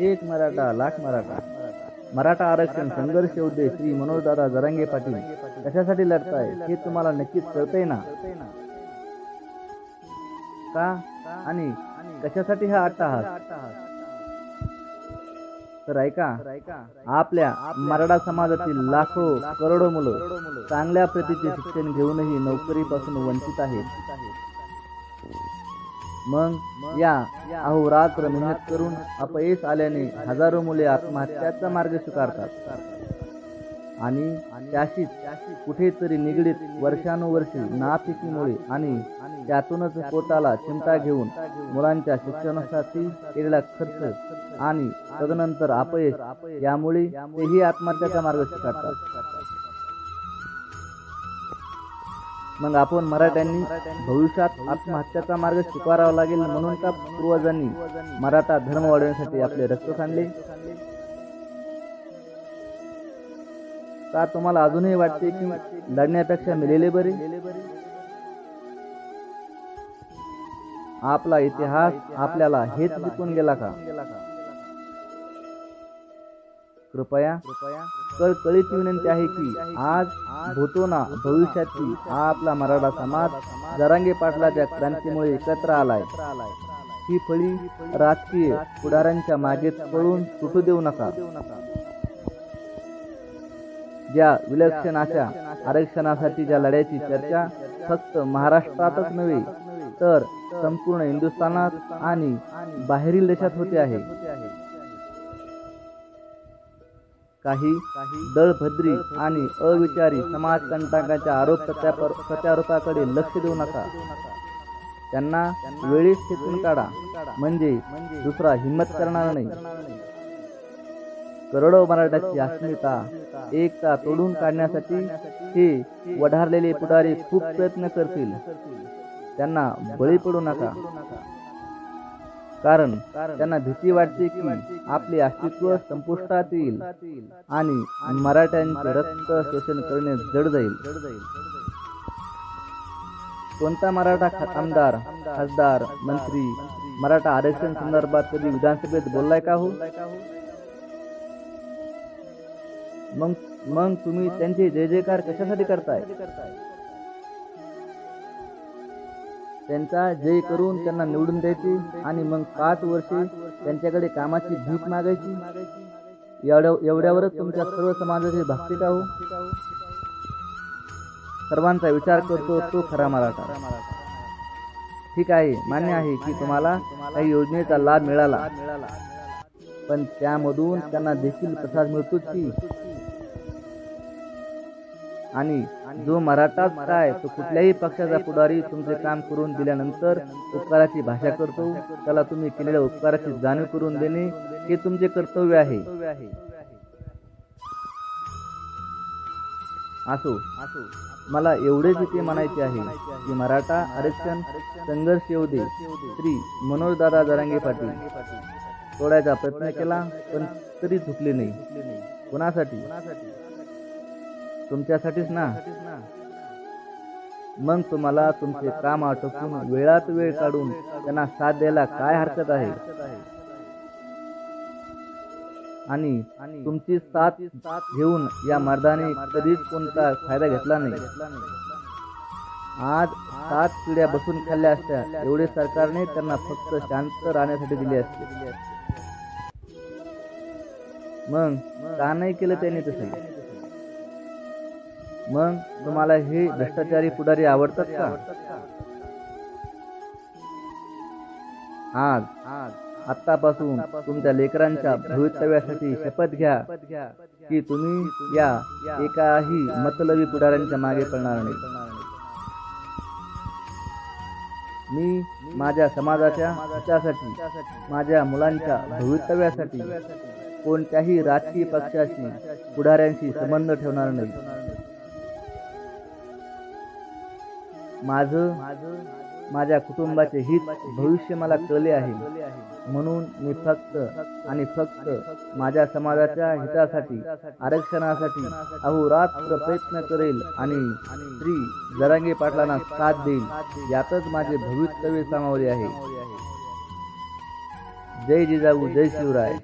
एक मराठा लाख मराठा. मराठा आरक्षण संघर्ष उद्देश श्री मनोजदादा जरांगे पाटील कशासाठी लढताय हे तुम्हाला नक्कीच कळतंय ना? का? आणि कशासाठी हा अट्टाहास? तर ऐका आपल्या मराठा समाजातील लाखो करोडो मुलं चांगल्या प्रतीचे शिक्षण घेऊनही नोकरीपासून वंचित आहेत. मग या अहोरात्र मेहनत करून अपयश आल्याने हजारो मुले आत्महत्याचा मार्ग स्वीकारतात. आणि त्याशीच कुठेतरी निगडीत वर्षानुवर्षी नापिकीमुळे आणि त्यातूनच पोटाला चिंता घेऊन मुलांच्या शिक्षणासाठी केलेला खर्च आणि तदनंतर अपयश यामुळे तेही आत्महत्याचा मार्ग स्वीकारतात. मग आपण मराठ्यांनी भविष्यात आत्महत्याचा मार्ग स्वीकारावा लागेल म्हणून का पूर्वजांनी मराठा धर्म वाढवण्यासाठी आपले रक्त सांडले का तुम्हाला अजूनही वाटते की लढण्यापेक्षा मिलेले बरे? आपला इतिहास आपल्याला हेच शिकून गेला का? कृपया कळकळीची विनंती आहे की आज भूतोना भविष्यातील हा आपला मराठा समाज जरांगे पाटलाच्या क्रांतीमुळे एकत्र आलाय. ही फळी राजकीय पुढाऱ्यांच्या मागे पळून सुटू देऊ नका. ज्या विलक्षण अशा आरक्षणासाठीच्या लढ्याची चर्चा फक्त महाराष्ट्रातच नव्हे तर संपूर्ण हिंदुस्थानात आणि बाहेरील देशात होते आहे. काही दळभद्री आणि अविचारी समाजकंटकांच्या आरोप प्रत्यापर प्रत्यारोपाकडे लक्ष देऊ नका. त्यांना वेळीच खेचून काढा. म्हणजे दुसरा हिंमत करणार नाही. करोडो मराठ्याची अस्मिता एकता तोडून काढण्यासाठी हे वढारलेले पुढारी खूप प्रयत्न करतील. त्यांना बळी पडू नका. कारण त्यांना भीती वाटते की आपले अस्तित्व संपुष्टात येईल आणि मराठ्यांचे रक्त शोषण करणे जड जाईल. कोणता मराठा आमदार खासदार मंत्री मराठा आरक्षण संदर्भात कधी विधानसभेत बोललाय का हो? मग मग तुम्ही त्यांचे जय जयकार कशासाठी करताय? त्यांचा जय करून त्यांना निवडून द्यायची आणि मग पाच वर्षे त्यांच्याकडे कामाची भीक मागायची. एवढ्या एवढ्यावरच तुमच्या सर्व समाजाची भक्ती का हो सर्वांचा विचार करतो तो खरा मराठा. ठीक आहे मान्य आहे की तुम्हाला काही योजनेचा लाभ मिळाला. पण त्यामधून त्यांना देखील प्रसाद मिळतोच की आणि जो मराठाच काय तो कुठल्याही पक्षाचा पुढारी तुमचे काम करून दिल्यानंतर उपकाराची भाषा करतो. त्याला तुम्ही केलेल्या उपकाराची जाणीव करून देणे हे तुमचे कर्तव्य आहे. असो असो मला एवढेच इथे म्हणायचे आहे की मराठा आरक्षण संघर्ष येऊ दे श्री मनोजदादा जरांगे पाटील. सोडायचा प्रयत्न केला पण तरी झुकले नाही. कुणासाठी? तुमच्यासाठीच ना? मग तुम्हाला तुमचे काम आटोपून वेळात वेळ काढून त्यांना साथ द्यायला काय हरकत आहे? आणि तुमची साथ घेऊन या मर्दाने कधीच कोणता फायदा घेतला नाही. आज सात पिढ्या बसून खाल्ल्या असत्या एवढे सरकारने त्यांना फक्त शांत राहण्यासाठी दिले असते. मग का नाही केलं त्यांनी तसं? मग तुम्हाला हे भ्रष्टाचारी पुढारी आवडतात का? आज आतापासून तुमच्या लेकरांच्या भवितव्यासाठी शपथ घ्या की तुम्ही या एकाही मतलबी पुढाऱ्यांच्या मागे पडणार नाही. मी माझ्या समाजाच्या हितासाठी माझ्या मुलांच्या भवितव्यासाठी कोणत्याही राजकीय पक्षाशी पुढाऱ्यांशी संबंध ठेवणार नाही. माझं माझ्या कुटुंबाचे हित भविष्य मला कळले आहे. म्हणून मी फक्त आणि फक्त माझ्या समाजाच्या हितासाठी आरक्षणासाठी अहोरात्र प्रयत्न करेल आणि श्री जरांगे पाटलांना साथ देईल. यातच माझे भवितव्य सामावले आहे. जय जिजाऊ जय शिवराय.